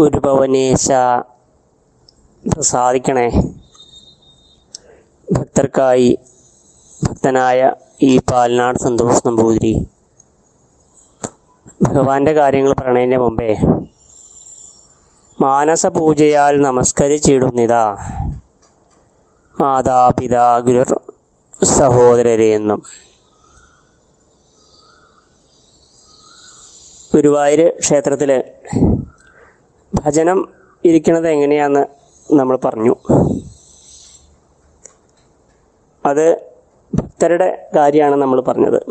ഗുരുഭവനേശ പ്രസാദിക്കണേ ഭക്തർക്കായി ഭക്തനായ ഈ പാലനാട് സന്തോഷ് നമ്പൂതിരി. ഭഗവാന്റെ കാര്യങ്ങൾ പറയണതിന്റെ മുമ്പേ മാനസ പൂജയാൽ നമസ്കരിച്ചിടുന്നിതാ. മാതാപിതാ ഗുരു സഹോദരരെ എന്നും. ഗുരുവായൂർ ക്ഷേത്രത്തിൽ ഭജനം ഇരിക്കുന്നത് എങ്ങനെയാന്ന് നമ്മൾ പറഞ്ഞു. അത് ഭക്തരുടെ കാര്യമാണ് നമ്മൾ പറഞ്ഞത്.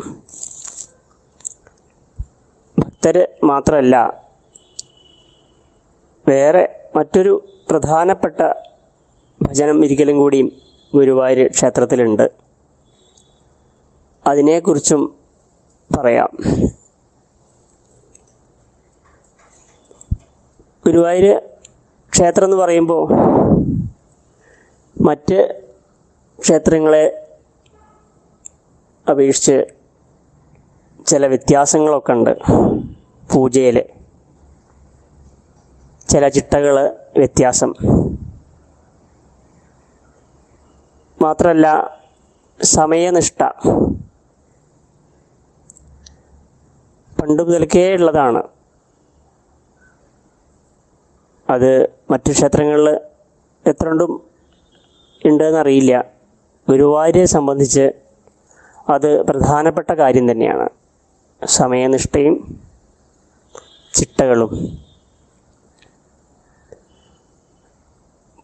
ഭക്തർ മാത്രമല്ല വേറെ മറ്റൊരു പ്രധാനപ്പെട്ട ഭജനം ഇരിക്കലും കൂടിയും ഗുരുവായൂർ ക്ഷേത്രത്തിലുണ്ട്. അതിനെക്കുറിച്ചും പറയാം. ഗുരുവായൂർ ക്ഷേത്രം എന്ന് പറയുമ്പോൾ മറ്റ് ക്ഷേത്രങ്ങളെ അപേക്ഷിച്ച് ചില വ്യത്യാസങ്ങളൊക്കെ ഉണ്ട്. പൂജയിൽ ചില ചിട്ടകൾ വ്യത്യാസം. മാത്രമല്ല സമയനിഷ്ഠ. പണ്ട് മുതൽക്കേ ഉള്ളതാണ്. അത് മറ്റു ക്ഷേത്രങ്ങളിൽ എത്രണ്ടും ഉണ്ടെന്നറിയില്ല. ഗുരുവായൂരെ സംബന്ധിച്ച് അത് പ്രധാനപ്പെട്ട കാര്യം തന്നെയാണ്. സമയനിഷ്ഠയും ചിട്ടകളും.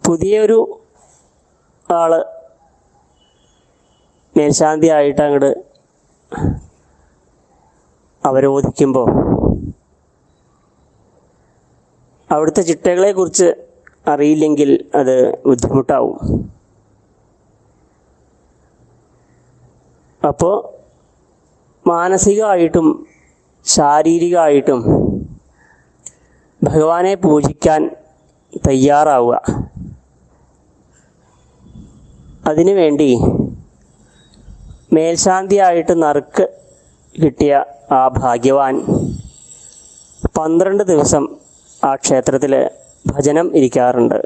പുതിയൊരു ആൾ മേൽശാന്തി ആയിട്ട് അങ്ങോട്ട് അവരോധിക്കുമ്പോൾ അവിടുത്തെ ചിട്ടകളെക്കുറിച്ച് അറിയില്ലെങ്കിൽ അത് ബുദ്ധിമുട്ടാവും. അപ്പോൾ മാനസികമായിട്ടും ശാരീരികമായിട്ടും ഭഗവാനെ പൂജിക്കാൻ തയ്യാറാവുക. അതിനുവേണ്ടി മേൽശാന്തിയായിട്ട് നറുക്ക് കിട്ടിയ ആ ഭാഗ്യവാൻ പന്ത്രണ്ട് ദിവസം ആ ക്ഷേത്രത്തിൽ ഭജനം ഇരിക്കാറുണ്ട്.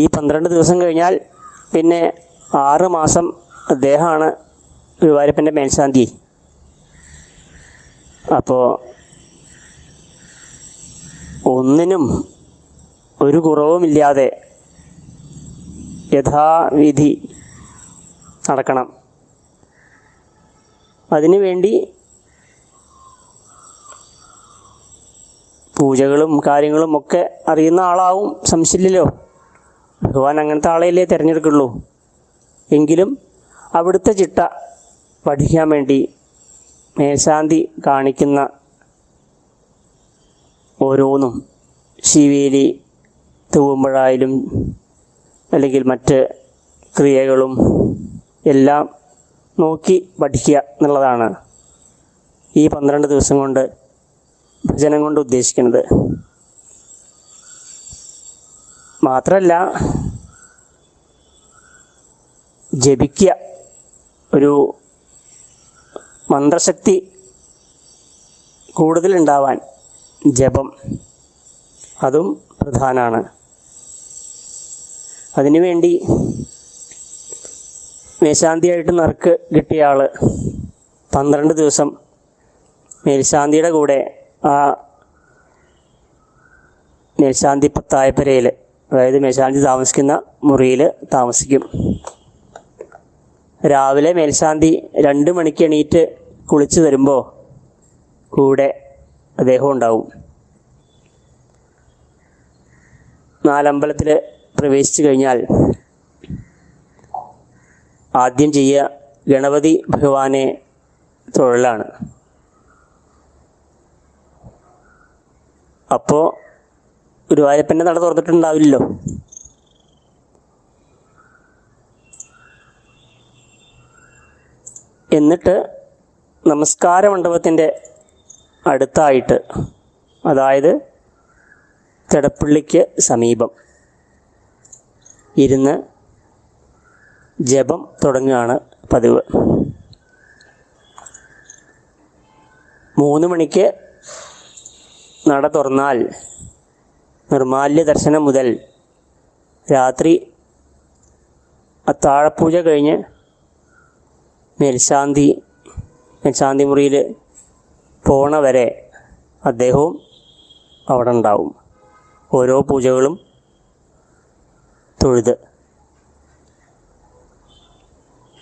ഈ പന്ത്രണ്ട് ദിവസം കഴിഞ്ഞാൽ പിന്നെ ആറ് മാസം അദ്ദേഹമാണ് ഗുരുവായൂരപ്പന്റെ മേൽശാന്തി. അപ്പോൾ ഒന്നിനും ഒരു കുറവുമില്ലാതെ യഥാവിധി നടക്കണം. അതിനുവേണ്ടി പൂജകളും കാര്യങ്ങളും ഒക്കെ അറിയുന്ന ആളാവും സംശയമില്ലല്ലോ ഭഗവാൻ അങ്ങനത്തെ ആളെയല്ലേ തിരഞ്ഞെടുക്കുള്ളൂ. എങ്കിലും അവിടുത്തെ ചിട്ട പഠിക്കാൻ വേണ്ടി മേശാന്തി കാണിക്കുന്ന ഓരോന്നും ശിവേലി തൂവുമ്പഴായാലും അല്ലെങ്കിൽ മറ്റ് ക്രിയകളും എല്ലാം നോക്കി പഠിക്കുക എന്നുള്ളതാണ് ഈ പന്ത്രണ്ട് ദിവസം കൊണ്ട് ഭജനം കൊണ്ട് ഉദ്ദേശിക്കുന്നത്. മാത്രമല്ല ജപിക്കുക ഒരു മന്ത്രശക്തി കൂടുതലുണ്ടാവാൻ ജപം അതും പ്രധാനമാണ് അതിനുവേണ്ടി മേശാന്തിയായിട്ട് നറുക്ക് കിട്ടിയ ആൾ പന്ത്രണ്ട് ദിവസം മേൽശാന്തിയുടെ കൂടെ ആ മേൽശാന്തി പത്തായപ്പരയിൽ അതായത് മേൽശാന്തി താമസിക്കുന്ന മുറിയിൽ താമസിക്കും. രാവിലെ മേൽശാന്തി രണ്ട് മണിക്ക് എണീറ്റ് കുളിച്ച് വരുമ്പോൾ കൂടെ അദ്ദേഹം ഉണ്ടാവും. നാലമ്പലത്തിൽ പ്രവേശിച്ചു കഴിഞ്ഞാൽ ആദ്യം ചെയ്യുക ഗണപതി ഭഗവാനെ തൊഴിലാണ്. അപ്പോൾ ഗുരുവായൂരപ്പന്റെ നട തുറന്നിട്ടുണ്ടാവില്ലല്ലോ? എന്നിട്ട് നമസ്കാര മണ്ഡപത്തിന്റെ അടുത്തായിട്ട് അതായത് തിടപ്പള്ളിക്ക് സമീപം ഇരുന്ന് ജപം തുടങ്ങുകയാണ് പതിവ്. മൂന്ന് മണിക്ക് നട തുറന്നാൽ നിർമാല്യ ദർശനം മുതൽ രാത്രി അത്താഴപ്പൂജ കഴിഞ്ഞ് മേൽശാന്തി മേൽശാന്തി മുറിയിൽ പോണ വരെ അദ്ദേഹവും അവിടെ ഉണ്ടാവും. ഓരോ പൂജകളും തൊഴുത്.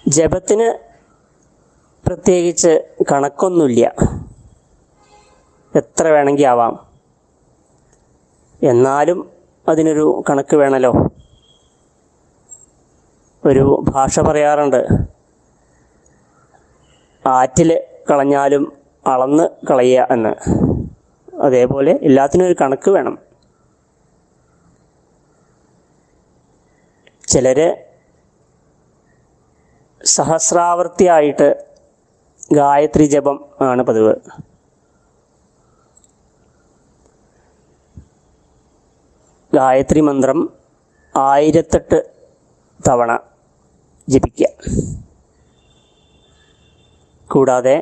ജപത്തിന് പ്രത്യേകിച്ച് കണക്കൊന്നുമില്ല. എത്ര വേണമെങ്കിൽ ആവാം എന്നാലും അതിനൊരു കണക്ക് വേണമല്ലോ ഒരു ഭാഷ പറയാറുണ്ട്. ആറ്റിൽ കളഞ്ഞാലും അളന്ന് കളയുക എന്ന്. അതേപോലെ എല്ലാത്തിനും ഒരു കണക്ക് വേണം. ചിലർ സഹസ്രാവർത്തിയായിട്ട് ഗായത്രി ജപം ആണ് പതിവ്. ഗായത്രി മന്ത്രം ആയിരത്തെട്ട് തവണ ജപിക്കുക. കൂടാതെ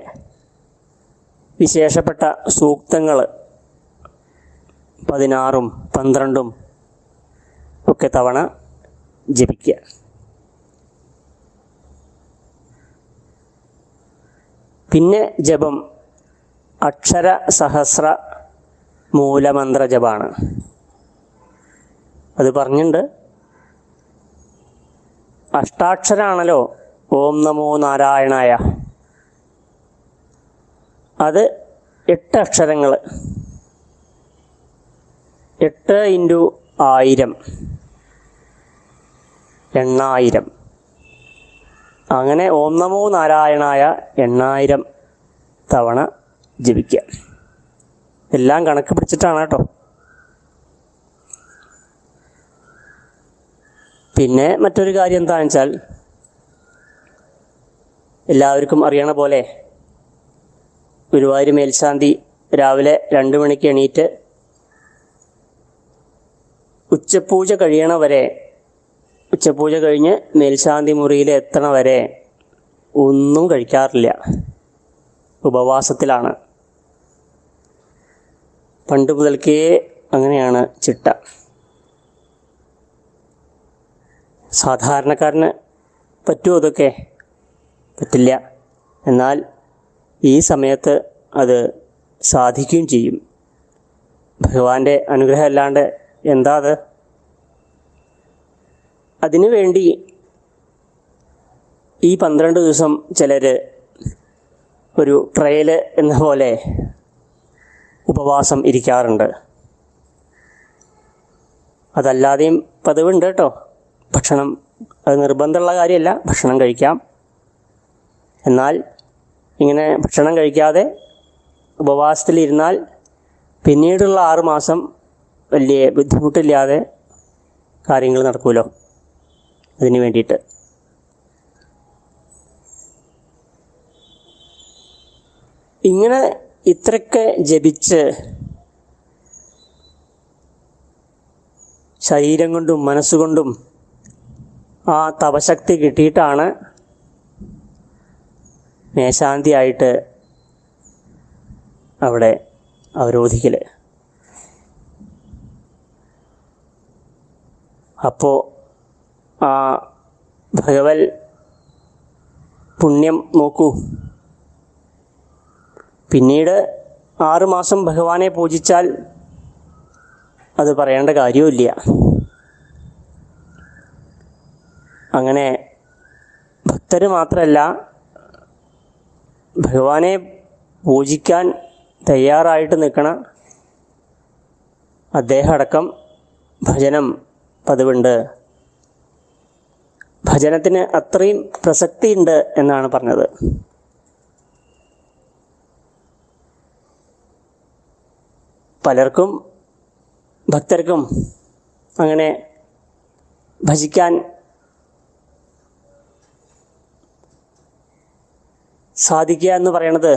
വിശേഷപ്പെട്ട സൂക്തങ്ങൾ പതിനാറും പന്ത്രണ്ടും ഒക്കെ തവണ ജപിക്കുക. പിന്നെ ജപം. അക്ഷര സഹസ്ര മൂലമന്ത്ര ജപാണ്. അത് പറഞ്ഞിട്ടുണ്ട് അഷ്ടാക്ഷരാണല്ലോ. ഓം നമോ നാരായണായ. അത് എട്ട് അക്ഷരങ്ങൾ എട്ട് ഇന്റു ആയിരം. എണ്ണായിരം. അങ്ങനെ ഓം നമോ നാരായണായ എണ്ണായിരം തവണ ജപിക്കുക. എല്ലാം കണക്ക് പിടിച്ചിട്ടാണ് കേട്ടോ. പിന്നെ മറ്റൊരു കാര്യം എന്താണെന്ന് വെച്ചാൽ എല്ലാവർക്കും അറിയണ പോലെ ഗുരുവായൂർ മേൽശാന്തി രാവിലെ രണ്ട് മണിക്ക് എണീറ്റ് ഉച്ചപൂജ കഴിയണ വരെ ഉച്ചപൂജ കഴിഞ്ഞ് മേൽശാന്തി മുറിയിൽ എത്തണ വരെ ഒന്നും കഴിക്കാറില്ല. ഉപവാസത്തിലാണ്. പണ്ട് മുതൽക്കേ അങ്ങനെയാണ് ചിട്ട. സാധാരണക്കാരന് പറ്റുമോ അതൊക്കെ? പറ്റില്ല. എന്നാൽ ഈ സമയത്ത് അത് സാധിക്കുകയും ചെയ്യും. ഭഗവാന്റെ അനുഗ്രഹം അല്ലാണ്ട് എന്താ അത്? അതിനു വേണ്ടി ഈ പന്ത്രണ്ട് ദിവസം ചിലർ ഒരു ട്രയൽ എന്ന പോലെ ഉപവാസം ഇരിക്കാറുണ്ട്. അതല്ലാതെയും പതിവുണ്ട് കേട്ടോ. ഭക്ഷണം അത് നിർബന്ധമുള്ള കാര്യമല്ല. ഭക്ഷണം കഴിക്കാം. എന്നാൽ ഇങ്ങനെ ഭക്ഷണം കഴിക്കാതെ ഉപവാസത്തിലിരുന്നാൽ പിന്നീടുള്ള ആറുമാസം വലിയ ബുദ്ധിമുട്ടില്ലാതെ കാര്യങ്ങൾ നടക്കുമല്ലോ അതിന് വേണ്ടിയിട്ട്. ഇങ്ങനെ ഇത്രയൊക്കെ ജപിച്ച് ശരീരം കൊണ്ടും മനസ്സുകൊണ്ടും ആ തപശക്തി കിട്ടിയിട്ടാണ് മേശാന്തിയായിട്ട് അവിടെ അവരോധിക്കൽ അപ്പോൾ ആ ഭഗവൽ പുണ്യം നോക്കൂ. പിന്നീട് ആറുമാസം ഭഗവാനെ പൂജിച്ചാൽ അത് പറയേണ്ട കാര്യമില്ല അങ്ങനെ ഭക്തർ മാത്രമല്ല ഭഗവാനെ പൂജിക്കാൻ തയ്യാറായിട്ട് നിൽക്കണ അദ്ദേഹം അടക്കം ഭജനം പതിവുണ്ട്. ഭജനത്തിന് അത്രയും പ്രസക്തിയുണ്ട് എന്നാണ് പറഞ്ഞത്. പലർക്കും ഭക്തർക്കും അങ്ങനെ ഭജിക്കാൻ സാധിക്കുക എന്ന് പറയണത്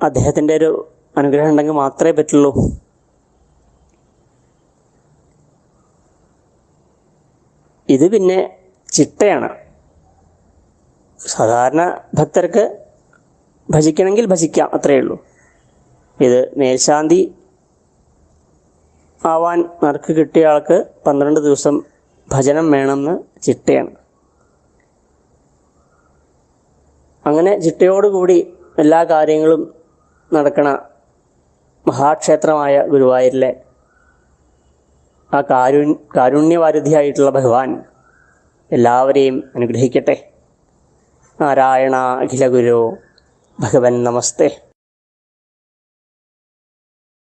അദ്ദേഹത്തിന്റെ ഒരു അനുഗ്രഹം ഉണ്ടെങ്കിൽ മാത്രമേ പറ്റുള്ളൂ. ഇത് പിന്നെ ചിട്ടയാണ്. സാധാരണ ഭക്തർക്ക് ഭജിക്കണമെങ്കിൽ ഭജിക്കാം അത്രയേ ഉള്ളൂ. ഇത് മേൽശാന്തി ആവാൻ നറുക്ക് കിട്ടിയ ആൾക്ക് പന്ത്രണ്ട് ദിവസം ഭജനം വേണമെന്ന് ചിട്ടയാണ്. അങ്ങനെ ചിട്ടയോടുകൂടി എല്ലാ കാര്യങ്ങളും നടക്കണ മഹാക്ഷേത്രമായ ഗുരുവായൂരിലെ ആ കാരു കാരുണ്യവാരുധിയായിട്ടുള്ള ഭഗവാൻ എല്ലാവരെയും അനുഗ്രഹിക്കട്ടെ. നാരായണ അഖില ഗുരു ഭഗവൻ നമസ്തേ.